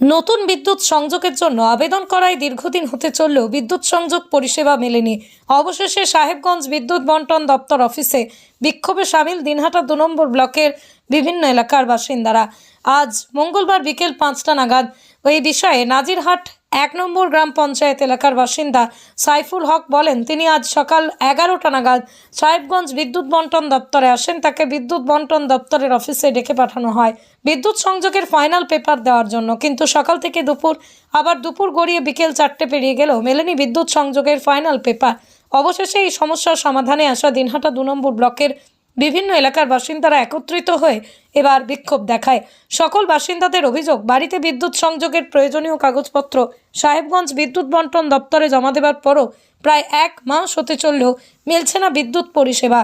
নতুন বিদ্যুৎ সংযোগের জন্য আবেদন করায় দীর্ঘদিন হতে চললেও বিদ্যুৎ সংযোগ পরিষেবা মেলেনি। অবশেষে সাহেবগঞ্জ বিদ্যুৎ বন্টন দপ্তর অফিসে বিক্ষোভে সামিল দিনহাটা দু নম্বর ব্লকের বিভিন্ন এলাকার বাসিন্দারা। আজ মঙ্গলবার বিকেল পাঁচটা নাগাদ ওই বিষয়ে নাজিরহাট এক নম্বর গ্রাম পঞ্চায়েত এলাকার বাসিন্দা সাইফুল হক বলেন, তিনি আজ সকাল এগারোটা নাগাদ সাহেবগঞ্জ বিদ্যুৎ বন্টন দপ্তরে আসেন। তাকে বিদ্যুৎ বন্টন দপ্তরের অফিসে ডেকে পাঠানো হয়। বিদ্যুৎ সংযোগের ফাইনাল পেপার দেওয়ার জন্য কিন্তু সকাল থেকে দুপুর, আবার দুপুর গড়িয়ে বিকেল চারটে পেরিয়ে গেলেও মেলেনি বিদ্যুৎ সংযোগের ফাইনাল পেপার। অবশেষে এই সমস্যার সমাধানে আসা দিনহাটা দু নম্বর ব্লকের বিভিন্ন এলাকার বাসিন্দারা একত্রিত হয়ে এবার বিক্ষোভ দেখায়। সকল বাসিন্দাদের অভিযোগ, বাড়িতে বিদ্যুৎ সংযোগের প্রয়োজনীয় কাগজপত্র, সাহেবগঞ্জ বিদ্যুৎ বন্টন দপ্তরে জমা দেবার পরও প্রায় এক মাস হতে চললেও মিলছে না বিদ্যুৎ পরিষেবা।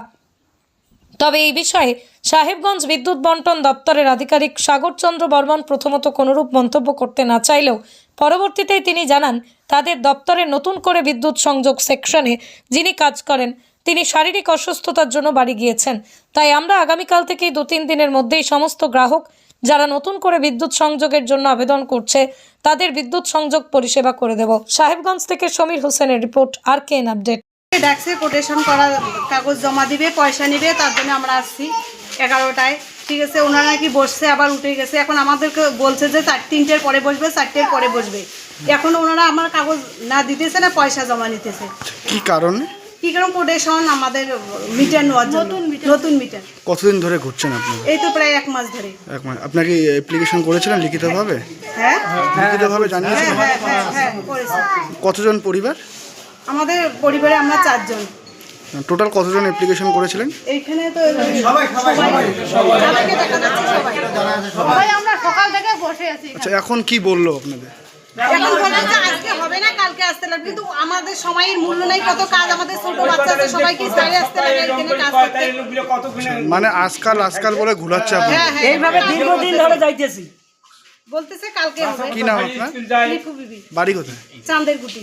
তবে এই বিষয়ে সাহেবগঞ্জ বিদ্যুৎ বন্টন দপ্তরের আধিকারিক সাগরচন্দ্র বর্মন প্রথমত কোনোরূপ মন্তব্য করতে না চাইলেও পরবর্তীতে তিনি জানান, তাদের দপ্তরে নতুন করে বিদ্যুৎ সংযোগ সেকশনে যিনি কাজ করেন, তিনি শারীরিক অসুস্থতার জন্য বাড়ি গিয়েছেন। তাই আমরা আগামীকাল থেকেই দু তিন দিনের মধ্যেই সমস্ত গ্রাহক যারা নতুন করে বিদ্যুৎ সংযোগের জন্য আবেদন করছে, তাদের বিদ্যুৎ সংযোগ পরিষেবা করে দেব। সাহেবগঞ্জ থেকে সমীর হোসেনের রিপোর্ট, আর কেন আপডেট। ডাকছে কোটেশন করা কাগজ জমা দিবে পয়সা নিবে তার জন্য আমরা আসছি এগারোটায়। ঠিক আছে ওনারা নাকি বসছে আবার উঠে গেছে। এখন আমাদেরকে বলছে যে চার তিনটের পরে বসবে চারটের পরে বসবে। এখন ওনারা আমার কাগজ না দিতেছে না পয়সা জমা নিতেছে। কি কারণে? কি কারণ? কোটেশন আমাদের মিটার নেওয়ার জন্য। নতুন মিটার কতদিন ধরে ঘুরছেন আপনি? এই তো প্রায় এক মাস ধরে। এক মিনিট আপনাকে অ্যাপ্লিকেশন করেছিলেন লিখিতভাবে? হ্যাঁ? লিখিতভাবে জানিয়েছেন হ্যাঁ হ্যাঁ হ্যাঁ কতজন পরিবার? আমাদের পরিবারে আমরা চারজন। টোটাল কতজন অ্যাপ্লিকেশন করেছিলেন? এইখানে তো সবাই সবাইকে দেখা যাচ্ছে সবাই। সবাই আমরা সকাল থেকে বসে আছি আচ্ছা এখন কি বলল আপনাদের? এখন বলে যে আজকে হবে না কালকে আসতে লাগবে। কিন্তু আমাদের সময়ের মূল্য নাই কত কাজ আমাদের ছোট বাচ্চা আছে সবাইকে সাইডে আসতে লাগে এখানে কাজ করতে? মানে আজকাল আজকাল বলে ঘুরাচ্ছে আপনি হ্যাঁ হ্যাঁ। এইভাবে দীর্ঘদিন ধরে যাইতেছি। বলতেছে কালকে হবে। কি নাম আপনার? বাড়ি কোথায়? চাঁদের গুটি।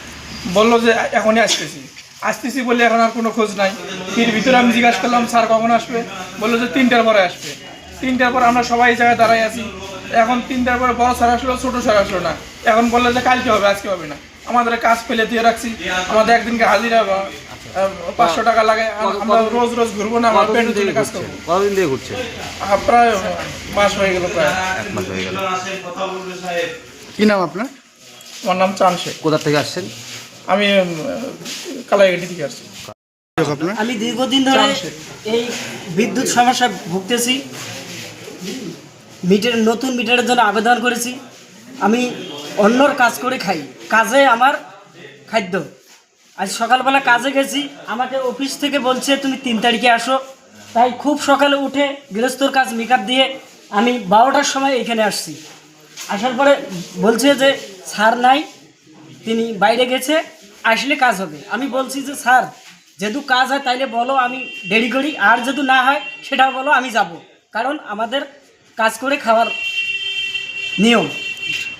বলল যে এখনই আসতেছি। আসতেছি বলে এখন আর কোনো খোঁজ নাই। ফির ভিতরে আমি জিজ্ঞাসা করলাম স্যার কখন আসবে? বলল যে তিনটার পরে আসবে। তিনটার পর আমরা সবাই জায়গায় দাঁড়াই আছি। এখন তিনটার পরে বড় স্যার আসলো ছোটো স্যার আসলো না। এখন বলল যে কালকে হবে আজকে হবে না। আমাদের কাজ ফেলে দিয়ে রাখছি। আমাদের একদিনকে হাজিরা পাঁচশো টাকা লাগে। আমরা রোজ রোজ ঘুরবো না আমার পেটের জন্য কাজ করব। কতদিন থেকে ঘুরছে প্রায় মাস হয়ে গেল প্রায় এক মাস হয়ে গেল। কি নাম আপনার? আমার নাম চান শেখ। কোথা থেকে আসছেন? আমি কালাইগাটি থেকে আসছি। আমি দীর্ঘদিন ধরে এই বিদ্যুৎ সমস্যায় ভুগতেছি। মিটার, নতুন মিটারের জন্য আবেদন করেছি। আমি অন্যর কাজ করে খাই, কাজে আমার খাদ্য। আজ সকালবেলা কাজে গেছি, আমাকে অফিস থেকে বলছে, তুমি তিন তারিখে আসো। তাই খুব সকালে উঠে গৃহস্থর কাজ মেকআপ দিয়ে আমি বারোটার সময় এখানে আসছি। আসার পরে বলছে যে, স্যার নাই। তিনি বাইরে গেছে। আসলে কাজ হবে। আমি বলছি যে স্যার যেহেতু কাজ হয় তাইলে বলো আমি দেরি করি। আর যেহেতু না হয় সেটাও বলো আমি যাব। কারণ আমাদের কাজ করে খাওয়ার নিয়ম।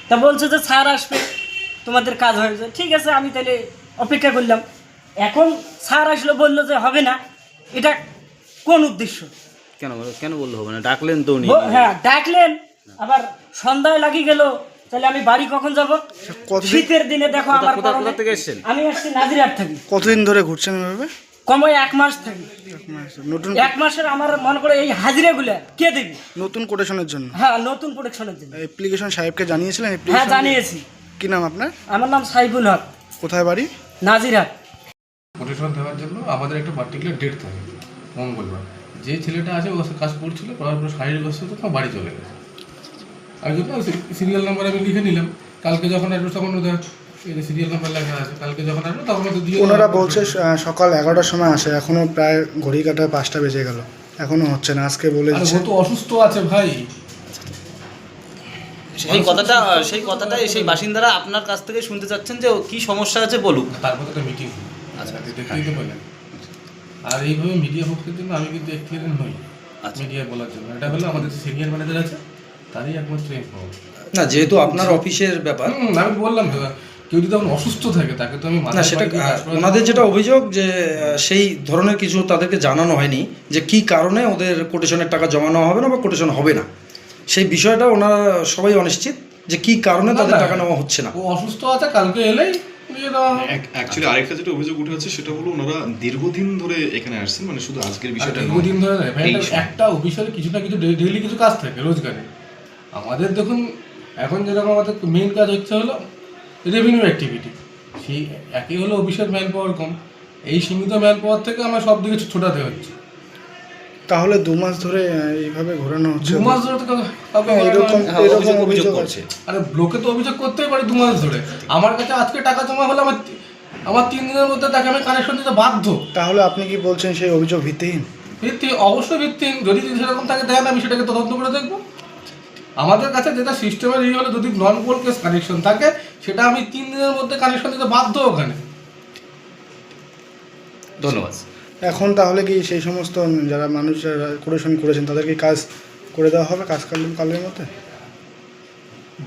তা বলছে যে স্যার আসবে তোমাদের কাজ হয়ে যায় ঠিক আছে আমি তাহলে অপেক্ষা করলাম। এখন স্যার আসলো বলল যে হবে না। এটা কোন উদ্দেশ্য? কেন কেন বলল হবে না? ডাকলেন তো হ্যাঁ ডাকলেন। আবার সন্ধ্যায় লাগিয়ে গেল। তাহলে আমি বাড়ি কখন যাব? শীতের দিনে দেখো আমার কোথা- কোথা থেকে এসেছেন? আমি আসছি নাজিরহাট থেকে। কতদিন ধরে ঘুরছেন এভাবে? কমই এক মাস থাকি। নতুন এক মাসের আমার মনে করে এই হাজিরাগুলো কে দেবে? নতুন কোটেশনের জন্য? হ্যাঁ নতুন প্রোটেকশনের জন্য। অ্যাপ্লিকেশন সাহেবকে জানিয়েছিলেন? হ্যাঁ জানিয়েছি। কি নাম আপনার? আমার নাম সাইফুল হক। কোথায় বাড়ি? নাজিরহাট। কোটেশন দেওয়ার জন্য আমাদের একটা পার্টিকুলার ডেট থাকে মঙ্গলবার। যে ছেলেটা আছে ও কাজ করছিল করার পর শারীরিক অসুস্থ তো বাড়ি চলে গেছে। আমি সিরিয়াল নাম্বার আমি লিখে নিলাম। কালকে যখন আসব তখন ওদের সিরিয়াল নাম্বার লেখা আছে কালকে যখন আসব তখন ওদের দিয়ে ওনারা বলছে সকাল এগারোটার সময় আসে। এখনও প্রায় ঘড়ি কাটায় পাঁচটা বেজে গেল। এখনও হচ্ছে না আজকে বলে ও তো অসুস্থ আছে ভাই। সেই কথাটা সেই কথাটা সেই বাসিন্দারা আপনার কাছ থেকে শুনতে চাচ্ছেন যে কি সমস্যা আছে বলুক। তারপর একটা মিটিং আচ্ছা, আচ্ছা দেখতেই তো পেলেন আর এইভাবে মিডিয়া পক্ষের জন্য আমি কিন্তু এক্সপিরিয়েন্স নই আচ্ছা। মিডিয়া বলার জন্য। এটা হলো আমাদের সিনিয়র ম্যানেজার আছে তারই একমাত্র ইনফর্ম না যেহেতু আপনার অফিসের ব্যাপার। আমি বললাম তো কেউ যদি এখন অসুস্থ থাকে তাকে তো আমি না সেটা ওনাদের যেটা অভিযোগ যে সেই ধরনের কিছু তাদেরকে জানানো হয়নি যে কি কারণে ওদের কোটেশনের টাকা জমা নেওয়া হবে না বা কোটেশন হবে না। সেই বিষয়টা ওনারা সবাই অনিশ্চিত যে কি কারণে তাদের। টাকা নেওয়া হচ্ছে না। ও অসুস্থ আছে কালকে এলেই। অ্যাকচুয়ালি আরেকটা যেটা অভিযোগ উঠে আছে সেটা হলো ওনারা দীর্ঘদিন ধরে এখানে আসছেন মানে শুধু আজকের বিষয়টা দীর্ঘদিন ধরে একটা অফিসের কিছু না কিছু ডেইলি কিছু কাজ থাকে রোজগারে আমাদের দেখুন এখন যেরকম আমাদের মেন কাজ হচ্ছে হলো রেভিনিউ অ্যাক্টিভিটি সেই একই হলো অফিসের ম্যান পাওয়ার কম। এই সীমিত ম্যান পাওয়ার থেকে আমার সব দিকে ছোটাতে হচ্ছে। তাহলে দু মাস ধরে এইভাবে ঘোরানো হচ্ছে? দু মাস ধরে তো হ্যাঁ, এরকম হ্যাঁ, এরকম অভিযোগ- করছে। আরে ব্লকে তো অভিযোগ করতেই পারি দু মাস ধরে। আমার কাছে আজকে টাকা জমা হলে আমার আমার তিন দিনের মধ্যে তাকে আমি কানেকশন দিতে বাধ্য। তাহলে আপনি কি বলছেন সেই অভিযোগ ভিত্তিহীন? ভিত্তি অবশ্যই ভিত্তিহীন। যদি সেরকম থাকে দেন আমি সেটাকে তদন্ত করে দেখব। আমাদের কাছে যেটা সিস্টেমের এই হলো যদি নন পোল কেস কানেকশন থাকে সেটা আমি তিন দিনের মধ্যে কানেকশন দিতে বাধ্য ওখানে। ধন্যবাদ। এখন তাহলে কি সেই সমস্ত যারা মানুষ যারা কোটেশন করেছেন তাদেরকে কাজ করে দেওয়া হবে কাজ কাল কালের মধ্যে?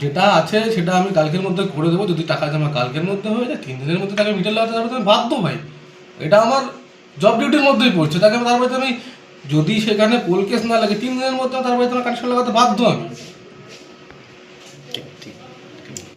যেটা আছে সেটা আমি কালকের মধ্যে করে দেবো যদি টাকা জমা কালকের মধ্যে হয়ে যায় তিন দিনের মধ্যে তাকে মিটার লাগাতে যাবে আমি বাধ্য ভাই এটা আমার জব ডিউটির মধ্যেই পড়ছে তাকে আমি তারপরে আমি যদি সেখানে পোল কেস না লাগে তিন দিনের মধ্যে তারপরে তোমার কানেকশন লাগাতে বাধ্য আমি।